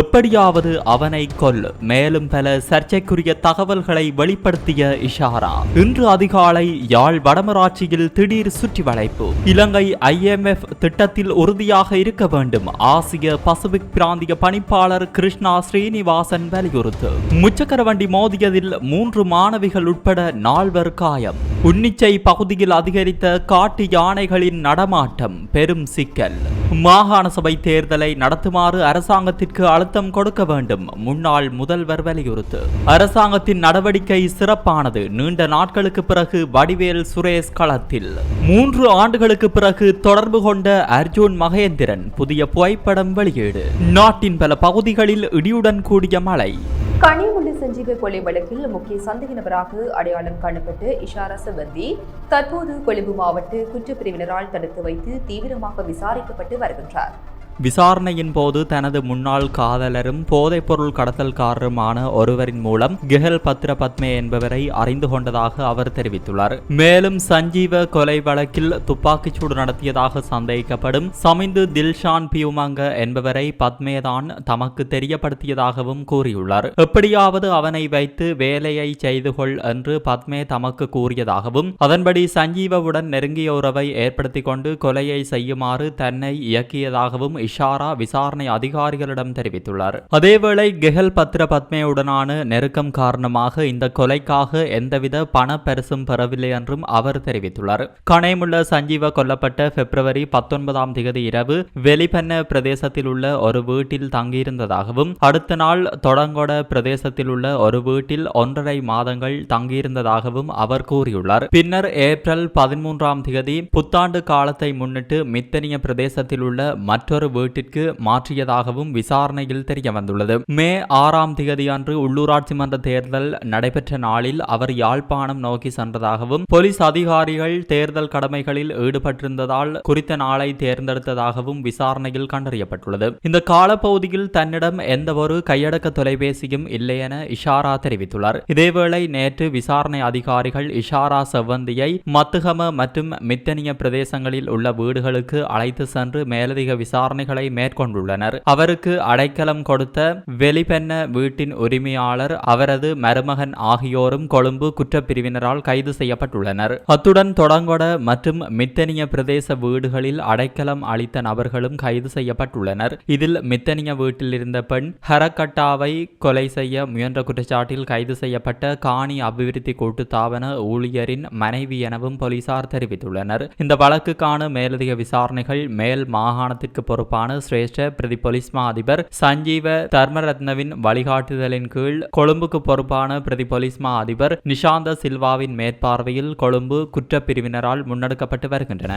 எப்படியாவது அவனை கொல். மேலும் பல சர்ச்சைக்குரிய தகவல்களை வெளிப்படுத்திய இஷாரா. இன்று அதிகாலை யாழ் வடமராட்சியில் திடீர் சுற்றி வளைப்பு இலங்கை ஐஎம்எஃப் திட்டத்தில் உறுதியாக இருக்க வேண்டும். ஆசிய பசிபிக் பிராந்திய பணிப்பாளர் கிருஷ்ணா ஸ்ரீனிவாசன் வலியுறுத்து. முச்சக்கர வண்டி மோதியதில் மூன்று மாணவிகள் உட்பட நால்வர் காயம். உன்னிச்சை பகுதியில் அதிகரித்த காட்டு யானைகளின் நடமாட்டம் பெரும் சிக்கல். மாகாண சபை தேர்தலை நடத்துமாறு அரசாங்கத்திற்கு அழுத்தம் கொடுக்க வேண்டும். முன்னாள் முதல்வர் வலியுறுத்து. அரசாங்கத்தின் நடவடிக்கை சிறப்பானது. நீண்ட நாட்களுக்கு பிறகு வடிவேல் சுரேஷ் களத்தில். மூன்று ஆண்டுகளுக்கு பிறகு தொடர்பு கொண்ட அர்ஜுன் மகேந்திரன் புதிய புகைப்படம் வெளியீடு. நாட்டின் பல பகுதிகளில் இடியுடன் கூடிய மழை. கனியமுள்ள சஞ்சீவ கொலை வழக்கில் முக்கிய சந்தேக நபராக அடையாளம் காணப்பட்டு இஷாரா செவந்தி தற்போது கொழும்பு மாவட்ட குற்றப்பிரிவினரால் தடுத்து வைத்து தீவிரமாக விசாரிக்கப்பட்டு வருகின்றார். விசாரணையின் போது தனது முன்னாள் காதலரும் போதைப்பொருள் கடத்தல்காரருமான ஒருவரின் மூலம் கெஹல் பத்ர பத்மே என்பவரை அறிந்து கொண்டதாக அவர் தெரிவித்துள்ளார். மேலும் சஞ்சீவ கொலை வழக்கில் துப்பாக்கிச்சூடு நடத்தியதாக சந்தேகிக்கப்படும் சமிந்து தில்ஷான் பியூமங்க என்பவரை பத்மேதான் தமக்கு தெரியப்படுத்தியதாகவும் கூறியுள்ளார். எப்படியாவது அவனை வைத்து வேலையை செய்து கொள் என்று பத்மே தமக்கு கூறியதாகவும் அதன்படி சஞ்சீவவுடன் நெருங்கிய உறவை ஏற்படுத்திக் கொண்டு கொலையை செய்யுமாறு தன்னை இயக்கியதாகவும் இஷாரா விசாரணை அதிகாரிகளிடம் தெரிவித்துள்ளார். அதேவேளை கெஹல் பத்ர பத்மேயுடனான நெருக்கம் காரணமாக இந்த கொலைக்காக எந்தவித பண பரிசும் பெறவில்லை என்றும் அவர் தெரிவித்துள்ளார். கணைமுள்ள சஞ்சீவ கொல்லப்பட்ட பிப்ரவரி பத்தொன்பதாம் திகதி இரவு வெளிப்பன்ன பிரதேசத்தில் உள்ள ஒரு வீட்டில் தங்கியிருந்ததாகவும் அடுத்த நாள் தொடங்கொட பிரதேசத்தில் உள்ள ஒரு வீட்டில் ஒன்றரை மாதங்கள் தங்கியிருந்ததாகவும் அவர் கூறியுள்ளார். பின்னர் ஏப்ரல் பதிமூன்றாம் திகதி புத்தாண்டு காலத்தை முன்னிட்டு மித்தனிய பிரதேசத்தில் உள்ள மற்றொரு வீட்டிற்கு மாற்றியதாகவும் விசாரணையில் தெரிய வந்துள்ளது மே ஆறாம் திகதி அன்று உள்ளூராட்சி மன்ற தேர்தல் நடைபெற்ற நாளில் அவர் யாழ்ப்பாணம் நோக்கி சென்றதாகவும் போலீஸ் அதிகாரிகள் தேர்தல் கடமைகளில் ஈடுபட்டிருந்ததால் குறித்த நாளை தேர்ந்தெடுத்ததாகவும் விசாரணையில் கண்டறியப்பட்டுள்ளது. இந்த காலப்பகுதியில் தன்னிடம் எந்தவொரு கையடக்க தொலைபேசியும் இல்லை என இஷாரா தெரிவித்துள்ளார். இதேவேளை நேற்று விசாரணை அதிகாரிகள் இஷாரா செவ்வந்தியை மத்துகம மற்றும் மித்தனிய பிரதேசங்களில் உள்ள வீடுகளுக்கு அழைத்து சென்று மேலதிக விசாரணை விசாரணைகளை மேற்கொண்டுள்ளனர். அவருக்கு அடைக்கலம் கொடுத்த வெளிப்பெண்ண வீட்டின் உரிமையாளர் அவரது மருமகன் ஆகியோரும் கொழும்பு குற்றப்பிரிவினரால் கைது செய்யப்பட்டுள்ளனர். அத்துடன் தொடங்கொட மற்றும் மித்தனிய பிரதேச வீடுகளில் அடைக்கலம் அளித்த நபர்களும் கைது செய்யப்பட்டுள்ளனர். இதில் மித்தனிய வீட்டில் இருந்த பெண் ஹரக்கட்டாவை கொலை செய்ய முயன்ற குற்றச்சாட்டில் கைது செய்யப்பட்ட காணி அபிவிருத்தி கூட்டுத்தாபன ஊழியரின் மனைவி எனவும் போலீசார் தெரிவித்துள்ளனர். இந்த வழக்குக்கான மேலதிக விசாரணைகள் மேல் மாகாணத்திற்கு பொறுப்பான சிரேஷ்ட பிரதி போலீஸ் மா அதிபர் சஞ்சீவ தர்மரத்னவின் வழிகாட்டுதலின் கீழ் கொழும்புக்கு பொறுப்பான பிரதி போலீஸ் மா அதிபர் நிஷாந்த சில்வாவின் மேற்பார்வையில் கொழும்பு குற்றப்பிரிவினரால் முன்னெடுக்கப்பட்டு வருகின்றன.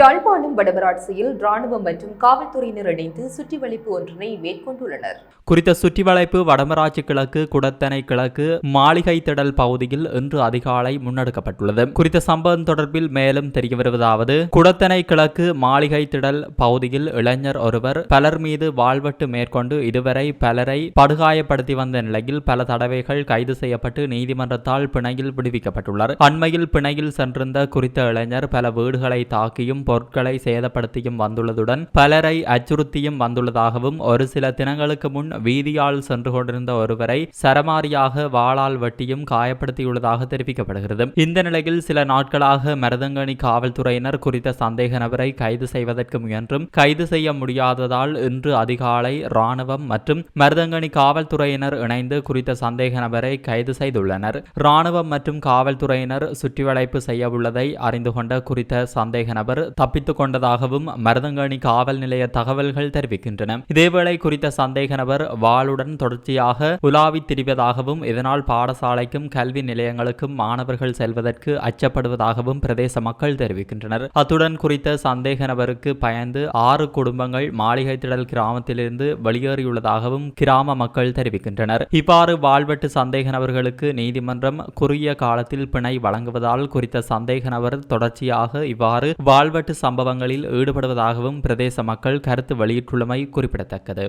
யாழ்ப்பாணம் வடமராட்சியில் ராணுவம் மற்றும் காவல்துறையினர் இணைந்து சுற்றி வளைப்பு ஒன்றினை மேற்கொண்டுள்ளனர். குறித்த சுற்றி வளைப்பு வடமராட்சி கிழக்கு குடத்தனை கிழக்கு மாளிகை திடல் பகுதியில் இன்று அதிகாலை முன்னெடுக்கப்பட்டுள்ளது. குறித்த சம்பவம் தொடர்பில் மேலும் தெரிய வருவதாவது குடத்தனை கிழக்கு மாளிகை திடல் பகுதியில் இளைஞர் ஒருவர் பலர் மீது வாழ்வட்டு மேற்கொண்டு இதுவரை பலரை படுகாயப்படுத்தி வந்த நிலையில் பல தடவைகள் கைது செய்யப்பட்டு நீதிமன்றத்தால் பிணையில் விடுவிக்கப்பட்டுள்ளார். அண்மையில் பிணையில் சென்றிருந்த குறித்த இளைஞர் பல வீடுகளை தாக்கியும் பொருட்களை சேதப்படுத்தியும் வந்துள்ளதுடன் பலரை அச்சுறுத்தியும் வந்துள்ளதாகவும் ஒரு சில தினங்களுக்கு முன் வீதியால் சென்று கொண்டிருந்த ஒருவரை சரமாரியாக வாளால் வெட்டியும் காயப்படுத்தியுள்ளதாக தெரிவிக்கப்படுகிறது. இந்த நிலையில் சில நாட்களாக மருதங்கணி காவல்துறையினர் குறித்த சந்தேக நபரை கைது செய்வதற்கு முயன்றும் கைது செய்ய முடியாததால் இன்று அதிகாலை ராணுவம் மற்றும் மருதங்கனி காவல்துறையினர் இணைந்து குறித்த சந்தேக நபரை கைது செய்துள்ளனர். ராணுவம் மற்றும் காவல்துறையினர் சுற்றிவளைப்பு செய்யவுள்ளதை அறிந்து கொண்ட குறித்த சந்தேக நபர் தப்பித்துக் கொண்டதாகவும் மருதங்கனி காவல் நிலைய தகவல்கள் தெரிவிக்கின்றன. இதேவேளை குறித்த சந்தேக நபர் வாளுடன் தொடர்ச்சியாக உலாவி திரிவதாகவும் இதனால் பாடசாலைக்கும் கல்வி நிலையங்களுக்கும் மாணவர்கள் செல்வதற்கு அச்சப்படுவதாகவும் பிரதேச மக்கள் தெரிவிக்கின்றனர். அத்துடன் குறித்த சந்தேக நபருக்கு பயந்து ஆறு குடும்ப குடும்பங்கள் மாளிகை திடல் கிராமத்திலிருந்து வெளியேறியுள்ளதாகவும் கிராம மக்கள் தெரிவிக்கின்றனர். இவ்வாறு வாழ்வெட்டு சந்தேக நபர்களுக்கு நீதிமன்றம் குறுகிய காலத்தில் பிணை வழங்குவதால் குறித்த சந்தேக நபர் தொடர்ச்சியாக இவ்வாறு வாழ்வெட்டு சம்பவங்களில் ஈடுபடுவதாகவும் பிரதேச மக்கள் கருத்து வெளியிட்டுள்ளமை குறிப்பிடத்தக்கது.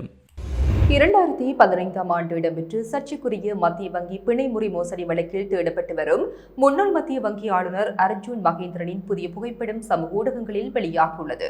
இரண்டாயிரத்தி பதினைந்தாம் ஆண்டு இடம்பெற்று சர்ச்சைக்குரிய மத்திய வங்கி பிணை முறை மோசடி வழக்கில் தேடப்பட்டு வரும் முன்னாள் மத்திய வங்கி ஆளுநர் அர்ஜுன் மகேந்திரனின் புதிய புகைப்படம் சமூக ஊடகங்களில் வெளியாகியுள்ளது.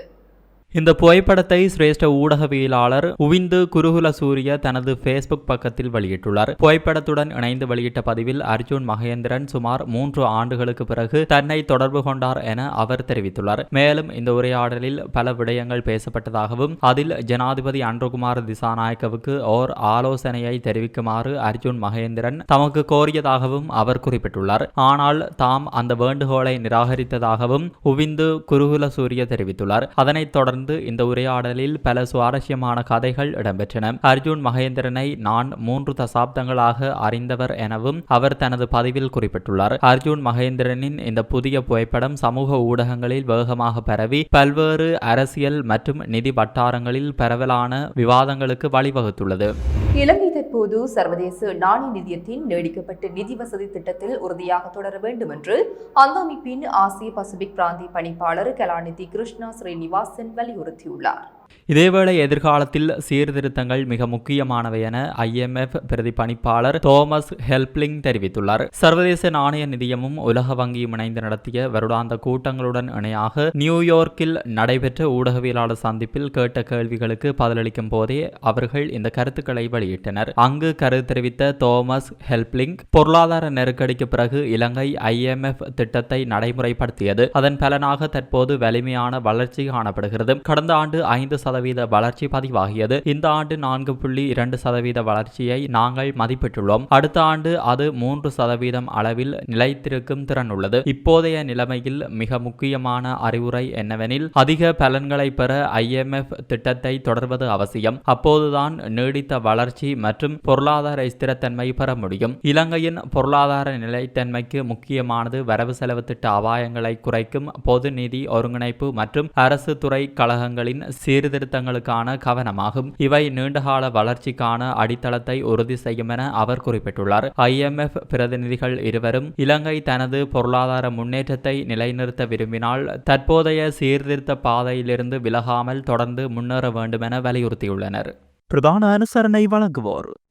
இந்த புகைப்படத்தை சிரேஷ்ட ஊடகவியலாளர் உவிந்து குருகுல சூரிய தனது ஃபேஸ்புக் பக்கத்தில் வெளியிட்டுள்ளார். புகைப்படத்துடன் இணைந்து வெளியிட்ட பதிவில் அர்ஜுன் மகேந்திரன் சுமார் மூன்று ஆண்டுகளுக்கு பிறகு தன்னை தொடர்பு கொண்டார் என அவர் தெரிவித்துள்ளார். மேலும் இந்த உரையாடலில் பல விடயங்கள் பேசப்பட்டதாகவும் அதில் ஜனாதிபதி அன்றுகுமார் திசாநாயக்கவுக்கு ஓர் ஆலோசனையை தெரிவிக்குமாறு அர்ஜுன் மகேந்திரன் தமக்கு கோரியதாகவும் அவர் குறிப்பிட்டுள்ளார். ஆனால் தாம் அந்த வேண்டுகோளை நிராகரித்ததாகவும் உவிந்து குருகுல சூரிய தெரிவித்துள்ளார். அதனைத் தொடர்ந்து இந்த உரையாடலில் பல சுவாரஸ்யமான கதைகள் இடம்பெற்றன. அர்ஜுன் மகேந்திரனை நான் மூன்று தசாப்தங்களாக அறிந்தவர் எனவும் அவர் தனது பதிவில் குறிப்பிட்டுள்ளார். அர்ஜுன் மகேந்திரனின் இந்த புதிய புகைப்படம் சமூக ஊடகங்களில் வேகமாக பரவி பல்வேறு அரசியல் மற்றும் நிதி வட்டாரங்களில் பரவலான விவாதங்களுக்கு வழிவகுத்துள்ளது. இலங்கை புது சர்வதேச நாணய நிதியத்தின் நீடிக்கப்பட்ட நிதி வசதி திட்டத்தில் உறுதியாக தொடர வேண்டும் என்று அந்த அமைப்பின் ஆசிய பசிபிக் பிராந்திய பணிப்பாளர் கலாநிதி கிருஷ்ணா ஸ்ரீனிவாசன் வலியுறுத்தியுள்ளார். இதேவேளை எதிர்காலத்தில் சீர்திருத்தங்கள் மிக முக்கியமானவை என ஐஎம்எஃப் பிரதிபணிப்பாளர் தோமஸ் ஹெல்ப்லிங் தெரிவித்துள்ளார். சர்வதேச நாணய நிதியமும் உலக வங்கியும் இணைந்து நடத்திய வருடாந்த கூட்டங்களுடன் இணையாக நியூயார்க்கில் நடைபெற்ற ஊடகவியலாளர் சந்திப்பில் கேட்ட கேள்விகளுக்கு பதிலளிக்கும் போதே அவர்கள் இந்த கருத்துக்களை வெளியிட்டனர். அங்கு கருத்து தெரிவித்த தோமஸ் ஹெல்ப்லிங் பொருளாதார நெருக்கடிக்கு பிறகு இலங்கை ஐஎம்எஃப் திட்டத்தை நடைமுறைப்படுத்தியது. அதன் பலனாக தற்போது வலிமையான வளர்ச்சி காணப்படுகிறது. கடந்த ஆண்டு ஐந்து சதவீத வளர்ச்சி பதிவாகியது. இந்த ஆண்டு நான்கு புள்ளி இரண்டு சதவீத வளர்ச்சியை நாங்கள் மதிப்பிட்டுள்ளோம். அடுத்த ஆண்டு அது மூன்று சதவீதம் அளவில் நிலைத்திருக்கும் திறன் உள்ளது. இப்போதைய நிலைமையில் மிக முக்கியமான அறிவுரை என்னவெனில் அதிக பலன்களை பெற ஐஎம்எஃப் திட்டத்தை தொடர்வது அவசியம். அப்போதுதான் நீடித்த வளர்ச்சி மற்றும் பொருளாதார ஸ்திரத்தன்மை பெற முடியும். இலங்கையின் பொருளாதார நிலைத்தன்மைக்கு முக்கியமானது வரவு செலவு திட்ட அபாயங்களை குறைக்கும் பொது நிதி ஒருங்கிணைப்பு மற்றும் அரசு துறை கழகங்களின் சீர் சீர்திருத்தங்களுக்கான கவனமாகும். இவை நீண்டகால வளர்ச்சிக்கான அடித்தளத்தை உறுதி செய்யும் என அவர் குறிப்பிட்டுள்ளார். ஐஎம்எஃப் பிரதிநிதிகள் இருவரும் இலங்கை தனது பொருளாதார முன்னேற்றத்தை நிலைநிறுத்த விரும்பினால் தற்போதைய சீர்திருத்த பாதையிலிருந்து விலகாமல் தொடர்ந்து முன்னேற வேண்டும் என வலியுறுத்தியுள்ளனர். பிரதான அனுசரணை வழங்குவோர்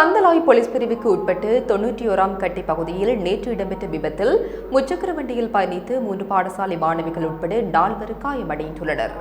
கந்தலாய் போலீஸ் பிரிவுக்கு உட்பட்டு தொன்னூற்றி ஓராம் கட்டி பகுதியில் நேற்று இடம்பெற்ற விபத்தில் முச்சக்கர வண்டியில் பயணித்து மூன்று பாடசாலை மாணவிகள் உட்பட நால்வர் காயமடைந்துள்ளனர்.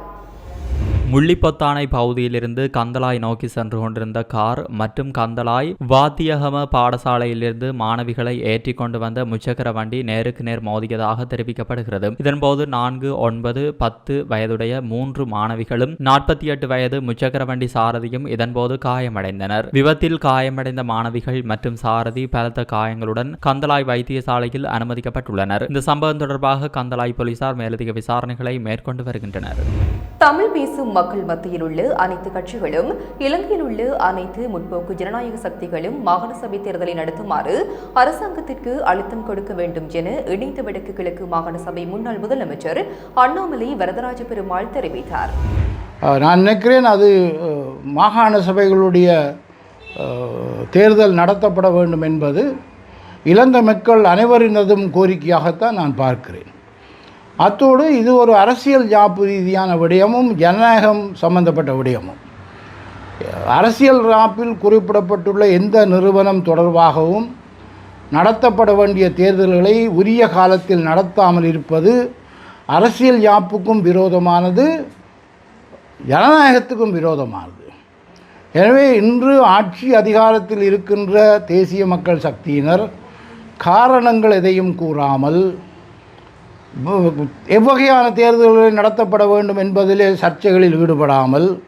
முள்ளிப்பொத்தானை பகுதியிலிருந்து கந்தலாய் நோக்கி சென்று கொண்டிருந்த கார் மற்றும் கந்தலாய் வாத்தியகம பாடசாலையிலிருந்து மாணவிகளை ஏற்றி கொண்டு வந்த முச்சக்கர வண்டி நேருக்கு நேர் மோதியதாக தெரிவிக்கப்படுகிறது. இதன்போது நான்கு ஒன்பது பத்து வயதுடைய மூன்று மாணவிகளும் நாற்பத்தி எட்டு வயது முச்சக்கர வண்டி சாரதியும் இதன்போது காயமடைந்தனர். விபத்தில் காயமடைந்த மாணவிகள் மற்றும் சாரதி பலத்த காயங்களுடன் கந்தலாய் வைத்தியசாலையில் அனுமதிக்கப்பட்டுள்ளனர். இந்த சம்பவம் தொடர்பாக கந்தலாய் போலீசார் மேலதிக விசாரணைகளை மேற்கொண்டு வருகின்றனர். தமிழ் பேசும் மக்கள் மத்தியில் உள்ள அனைத்து கட்சிகளும் இலங்கையில் உள்ள அனைத்து முற்போக்கு ஜனநாயக சக்திகளும் மாகாண சபை தேர்தலை நடத்துமாறு அரசாங்கத்திற்கு அழுத்தம் கொடுக்க வேண்டும் என இணைந்த வடக்கு கிழக்கு மாகாண சபை முன்னாள் முதலமைச்சர் அண்ணாமலை வரதராஜ பெருமாள் தெரிவித்தார். நான் நினைக்கிறேன் அது மாகாண சபைகளுடைய தேர்தல் நடத்தப்பட வேண்டும் என்பது இழந்த மக்கள் அனைவரினதும் கோரிக்கையாகத்தான் நான் பார்க்கிறேன். அத்தோடு இது ஒரு அரசியல் ஜாப்பு ரீதியான விடயமும் ஜனநாயகம் சம்பந்தப்பட்ட விடயமும். அரசியல் ராப்பில் குறிப்பிடப்பட்டுள்ள எந்த நிறுவனம் தொடர்பாகவும் நடத்தப்பட வேண்டிய தேர்தல்களை உரிய காலத்தில் நடத்தாமல் இருப்பது அரசியல் யாப்புக்கும் விரோதமானது ஜனநாயகத்துக்கும் விரோதமானது. எனவே இன்று ஆட்சி அதிகாரத்தில் இருக்கின்ற தேசிய மக்கள் சக்தியினர் காரணங்கள் எதையும் கூறாமல் எவ்வகையான தேர்தல்கள் நடத்தப்பட வேண்டும் என்பதிலே சர்ச்சைகளில் ஈடுபடாமல்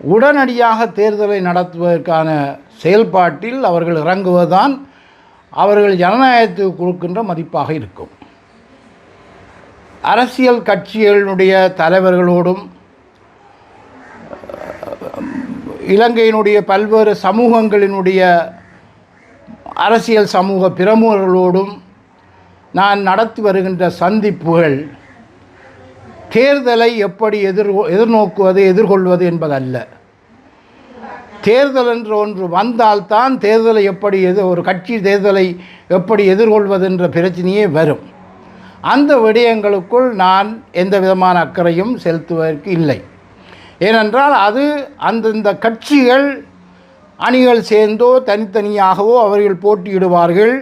உடனடியாக தேர்தலை நடத்துவதற்கான செயல்பாட்டில் அவர்கள் இறங்குவதுதான் அவர்கள் ஜனநாயகத்துக்கு கொடுக்கின்ற மதிப்பாக இருக்கும். அரசியல் கட்சிகளினுடைய தலைவர்களோடும் இலங்கையினுடைய பல்வேறு சமூகங்களினுடைய அரசியல் சமூக பிரமுகர்களோடும் நான் நடத்தி வருகின்ற சந்திப்புகள் தேர்தலை எப்படி எதிர் எதிர்நோக்குவது எதிர்கொள்வது என்பதல்ல. தேர்தல் என்ற ஒன்று வந்தால்தான் தேர்தலை எப்படி எது ஒரு கட்சி தேர்தலை எப்படி எதிர்கொள்வது என்ற பிரச்சனையே வரும். அந்த விடயங்களுக்குள் நான் எந்த விதமான அக்கறையும் செலுத்துவதற்கு இல்லை. ஏனென்றால் அது அந்தந்த கட்சிகள் அணிகள் சேர்ந்தோ தனித்தனியாகவோ அவர்கள் போட்டியிடுவார்கள்.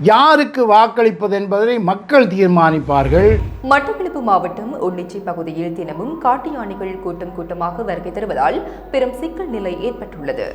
யாருக்கு வாக்களிப்பது என்பதை மக்கள் தீர்மானிப்பார்கள். மட்டக்களப்பு மாவட்டம் உன்னிச்சி பகுதியில் தினமும் காட்டு யானைகள் கூட்டம் கூட்டமாக வருகை தருவதால் பெரும் சிக்கல் நிலை ஏற்பட்டுள்ளது.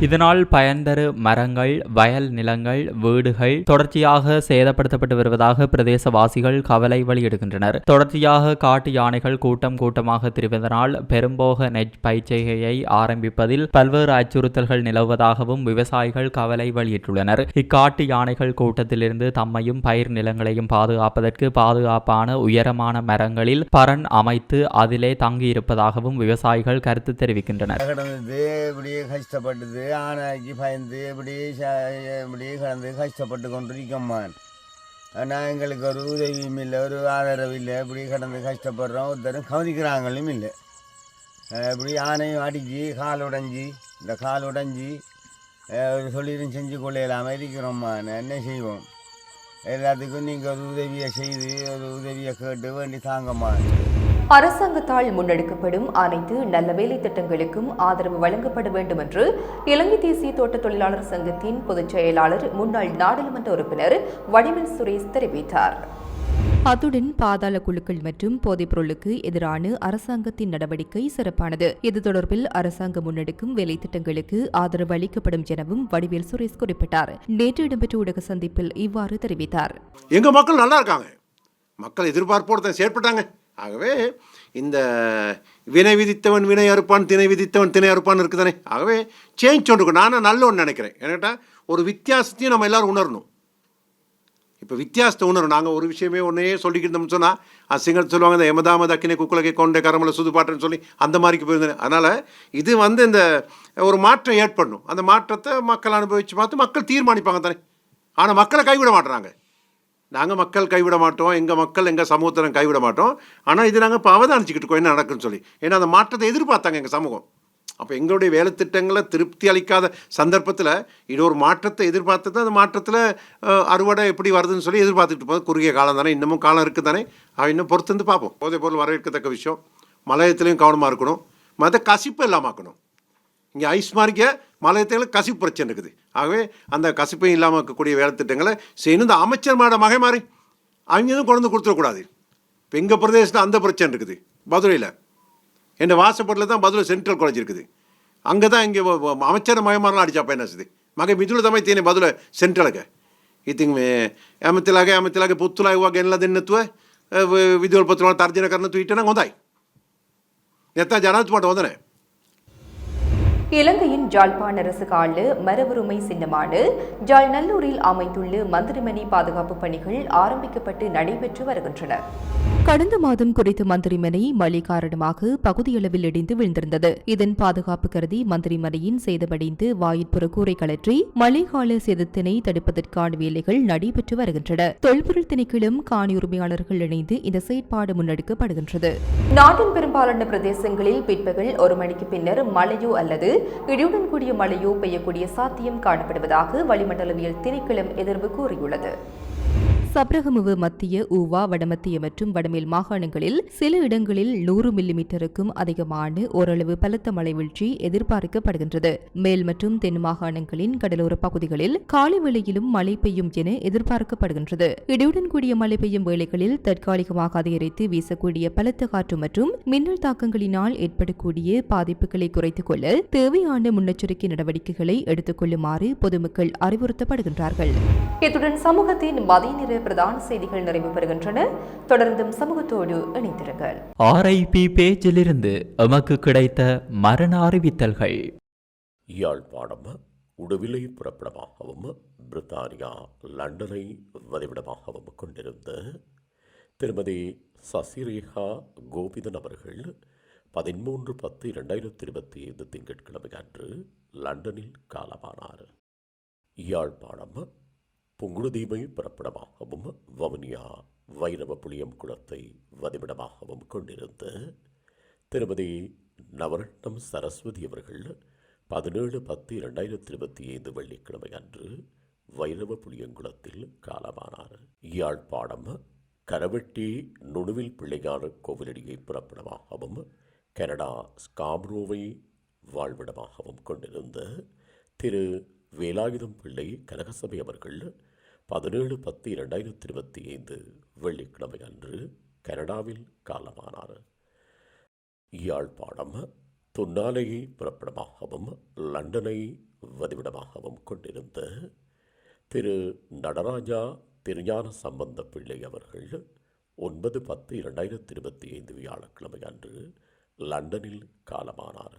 இதனால் பயன்தரு மரங்கள் வயல் நிலங்கள் வீடுகள் தொடர்ச்சியாக சேதப்படுத்தப்பட்டு வருவதாக பிரதேசவாசிகள் கவலை வெளியிடுகின்றனர். தொடர்ச்சியாக காட்டு யானைகள் கூட்டம் கூட்டமாக திரிவதனால் பெரும்போக நெற் பயிற்சிகையை ஆரம்பிப்பதில் பல்வேறு அச்சுறுத்தல்கள் நிலவுவதாகவும் விவசாயிகள் கவலை வெளியிட்டுள்ளனர். இக்காட்டு யானைகள் கூட்டத்திலிருந்து தம்மையும் பயிர் நிலங்களையும் பாதுகாப்பதற்கு பாதுகாப்பான உயரமான மரங்களில் பரன் அமைத்து அதிலே தங்கியிருப்பதாகவும் விவசாயிகள் கருத்து தெரிவிக்கின்றனர். இப்படியே கஷ்டப்பட்டது ஆனாக்கி பயந்து இப்படி இப்படி கிடந்து கஷ்டப்பட்டு கொண்டு ஆனால் எங்களுக்கு ஒரு உதவியும் இல்லை ஒரு ஆதரவு இல்லை. இப்படி கிடந்து கஷ்டப்படுறோம் ஒருத்தரும் கவனிக்கிறாங்களும் இல்லை. இப்படி ஆனையும் அடிஞ்சு கால் உடைஞ்சி இந்த கால் உடைஞ்சி சொல்லிடும் செஞ்சு கொள்ளையிலாமல் இருக்கிறோம்மா என்ன செய்வோம்? எல்லாத்துக்கும் நீங்கள் ஒரு உதவியை செய்து ஒரு உதவியை கேட்டு வேண்டி தாங்கம்மா. அரசாங்கத்தால் முன்னெடுக்கப்படும் அனைத்து நல்ல வேலை திட்டங்களுக்கும் ஆதரவு வழங்கப்பட வேண்டும் என்று இலங்கை தேசிய தோட்ட தொழிலாளர் சங்கத்தின் பொதுச் செயலாளர் முன்னாள் நாடாளுமன்ற உறுப்பினர் வடிவில் சுரேஷ் தெரிவித்தார். அத்துடன் பாதாள குழுக்கள் மற்றும் போதைப் பொருளுக்கு எதிரான அரசாங்கத்தின் நடவடிக்கை சிறப்பானது. இது தொடர்பில் அரசாங்கம் முன்னெடுக்கும் வேலை திட்டங்களுக்கு ஆதரவு அளிக்கப்படும் எனவும் வடிவேல் சுரேஷ் குறிப்பிட்டார். நேற்று இடம்பெற்ற ஊடக சந்திப்பில் இவ்வாறு தெரிவித்தார். எங்க மக்கள் நல்லா இருக்காங்க. மக்கள் எதிர்பார்ப்போடு தான் செயற்பட்டாங்க. ஆகவே இந்த வினை விதித்தவன் வினை அறுப்பான் திணை விதித்தவன் திணை அறுப்பான் இருக்குதானே? ஆகவே சேஞ்ச் ஒன்று இருக்கு. நானும் நல்ல ஒன்று நினைக்கிறேன் ஏன்னாட்டா ஒரு வித்தியாசத்தையும் நம்ம எல்லாரும் உணரணும். இப்போ வித்தியாசத்தை உணரும். நாங்கள் ஒரு விஷயமே ஒன்னே சொல்லிக்கிட்டு இருந்தோம்னு சொன்னால் அசிங்கர் சொல்லுவாங்க இந்த எமதாம தக்கினை குக்குலகை கொண்டே கரமலை சுதுபாட்டுன்னு சொல்லி அந்த மாதிரிக்கு போயிருந்தேன். அதனால் இது வந்து இந்த ஒரு மாற்றம் ஏற்படணும். அந்த மாற்றத்தை மக்கள் அனுபவித்து பார்த்து மக்கள் தீர்மானிப்பாங்க தானே. ஆனால் மக்களை கைவிட மாட்டுறாங்க நாங்கள் மக்கள் கைவிட மாட்டோம். எங்கள் மக்கள் எங்கள் சமூகத்தை கைவிட மாட்டோம். ஆனால் இது நாங்கள் இப்போ அவதானிச்சுக்கிட்டு இருக்கோம். என்ன நடக்குன்னு சொல்லி. ஏன்னா அந்த மாற்றத்தை எதிர்பார்த்தாங்க எங்கள் சமூகம். அப்போ எங்களுடைய வேலை திட்டங்களை திருப்தி அளிக்காத சந்தர்ப்பத்தில் இது ஒரு மாற்றத்தை எதிர்பார்த்து தான் அந்த மாற்றத்தில் அறுவடை எப்படி வருதுன்னு சொல்லி எதிர்பார்த்துட்டு போது குறுகிய காலம் தானே இன்னமும் காலம் இருக்குது தானே. அவ இன்னும் பொறுத்து வந்து பார்ப்போம். போதை பொருள் வரவேற்கத்தக்க விஷயம். மலையத்துலேயும் கவனமாக இருக்கணும். மத கசிப்பு இல்லாமல் ஆக்கணும். இங்கே ஐஸ் மாறிக்க மலையத்தில் கசிப்பு பிரச்சனை இருக்குது. ஆகவே அந்த கசிப்பையும் இல்லாமல் இருக்கக்கூடிய வேலை திட்டங்களை செய்யணும். இந்த அமைச்சர் மாட மகை மாறி அவங்க எதுவும் கொண்டு வந்து கொடுத்துடக்கூடாது. இப்போ எங்கள் பிரதேசத்தில் அந்த பிரச்சனை இருக்குது. மதுரையில். என் வாசப்பட்டில் தான் மதுரை சென்ட்ரல் காலேஜ் இருக்குது அங்கே தான் இங்கே அமைச்சர் மகமாரெலாம் ಅಡಿಚಪ್ಪ ಎನಿಸಿದೆ ಮಗ ಮಿದುಳು ತಮೈತೇನೆ ಬದುಲ ಸೆಂಟ್ರಲ್ಗೆ ಇತ್ತಿಂಗ್ ಆಮತ್ತಿಲಾಗೆ ಆಮತ್ತಿಲಾಗೆ ಪುತ್ತುಲ ಇವಾಗ ಎಲ್ಲ ದಿನತ್ವ ವಿದ್ಯುಲ್ ಪತ್ರ ತರ್ಜನ ಕರ್ನತ್ತು ಇಟ್ಟನ ಹೊಂದಾಯ್ ನೆತ್ತ ಜನಾತ್ ಮಾಡ ಹೋದನೆ இலங்கையின் ஜாழ்ப்பாண அரசு கால மரபுரிமை சின்னமான ஜாழ் நல்லூரில் அமைந்துள்ள மந்திரிமணி பாதுகாப்பு பணிகள் ஆரம்பிக்கப்பட்டு நடைபெற்று வருகின்றன. கடந்த மாதம் குறித்த மந்திரிமனை மழை காரணமாக பகுதியளவில் இடிந்து விழுந்திருந்தது. இதன் பாதுகாப்பு கருதி மந்திரிமனையின் சேதமடைந்து வாயிற்புற கூரை கலற்றி மழைக்கால சேதத்தினை தடுப்பதற்கான வேலைகள் நடைபெற்று வருகின்றன. தொல்பொருள் திணைக்களம் காணி உரிமையாளர்கள் இணைந்து இந்த செயற்பாடு முன்னெடுக்கப்படுகின்றது. நாட்டின் பெரும்பாலான பிரதேசங்களில் பிற்பகல் ஒரு மணிக்கு பின்னர் மழையோ அல்லது இடியுடன் கூடிய மழையோ பெய்யக்கூடிய சாத்தியம் காணப்படுவதாக வளிமண்டலவியல் திணைக்களம் எதிர்வு கூறியுள்ளது. சப்ரகமுவு மத்திய ஊவா வடமத்திய மற்றும் வடமேல் மாகாணங்களில் சில இடங்களில் நூறு மில்லிமீட்டருக்கும் அதிகமான ஓரளவு பலத்த மழை வீழ்ச்சி எதிர்பார்க்கப்படுகின்றது. மேல் மற்றும் தென் மாகாணங்களின் கடலோர பகுதிகளில் காலை வேளையிலும் மழை பெய்யும் என எதிர்பார்க்கப்படுகின்றது. இடியுடன் கூடிய மழை பெய்யும் வேளைகளில் தற்காலிகமாக அதிகரித்து வீசக்கூடிய பலத்த காற்று மற்றும் மின்னல் தாக்கங்களினால் ஏற்படக்கூடிய பாதிப்புகளை குறைத்துக் கொள்ள தேவையான முன்னெச்சரிக்கை நடவடிக்கைகளை எடுத்துக் கொள்ளுமாறு பொதுமக்கள் அறிவுறுத்தப்படுகின்றார்கள். இத்துடன் சமூகத்தின் மதிய நிற பிரதான செய்திகள் நிறைவு பெறுகின்றன. தொடர்ந்தும் சமூகத்தோடு இணைந்திருங்கள். ஆர்ஐபி பேஜிலிருந்து எமக்கு கிடைத்த மரண அறிவித்தல்கள். யாழ்ப்பாணம் உடுவிலை புறப்படமாகவும் பிரித்தானியா லண்டனை வதிவிடமாகவும் கொண்டிருந்த திருமதி சசிரேகா கோபிதன் அவர்கள் பதிமூன்று பத்து இரண்டாயிரத்தி இருபத்தி ஐந்து திங்கட்கிழமை அன்று லண்டனில் காலமானார். யாழ்ப்பாணம் புங்குடுதீமை பிறப்பிடமாகவும் வவுனியா வைரவ புளியம் குளத்தை வதிவிடமாகவும் கொண்டிருந்த திருமதி நவரட்னம் சரஸ்வதி அவர்கள் பதினேழு பத்து இரண்டாயிரத்தி இருபத்தி ஐந்து வெள்ளிக்கிழமை அன்று வைரவ புளியங்குளத்தில் காலமானார். யாழ்ப்பாணம் கரவெட்டி நுணுவில் பிள்ளையார் கோவிலடியை புறப்படமாகவும் கனடா ஸ்காம்ரோவை வாழ்விடமாகவும் கொண்டிருந்த திரு வேலாயுதம் பிள்ளை கனகசபை அவர்கள் பதினேழு பத்து இரண்டாயிரத்தி இருபத்தி ஐந்து வெள்ளிக்கிழமை அன்று கனடாவில் காலமானார். யாழ்ப்பாணம் துன்னாலையை புறப்படமாகவும் லண்டனை வதிவிடமாகவும் கொண்டிருந்த திரு நடராஜா திருஞான சம்பந்த பிள்ளை அவர்கள் ஒன்பது பத்து இரண்டாயிரத்தி இருபத்தி ஐந்து வியாழக்கிழமை அன்று லண்டனில் காலமானார்.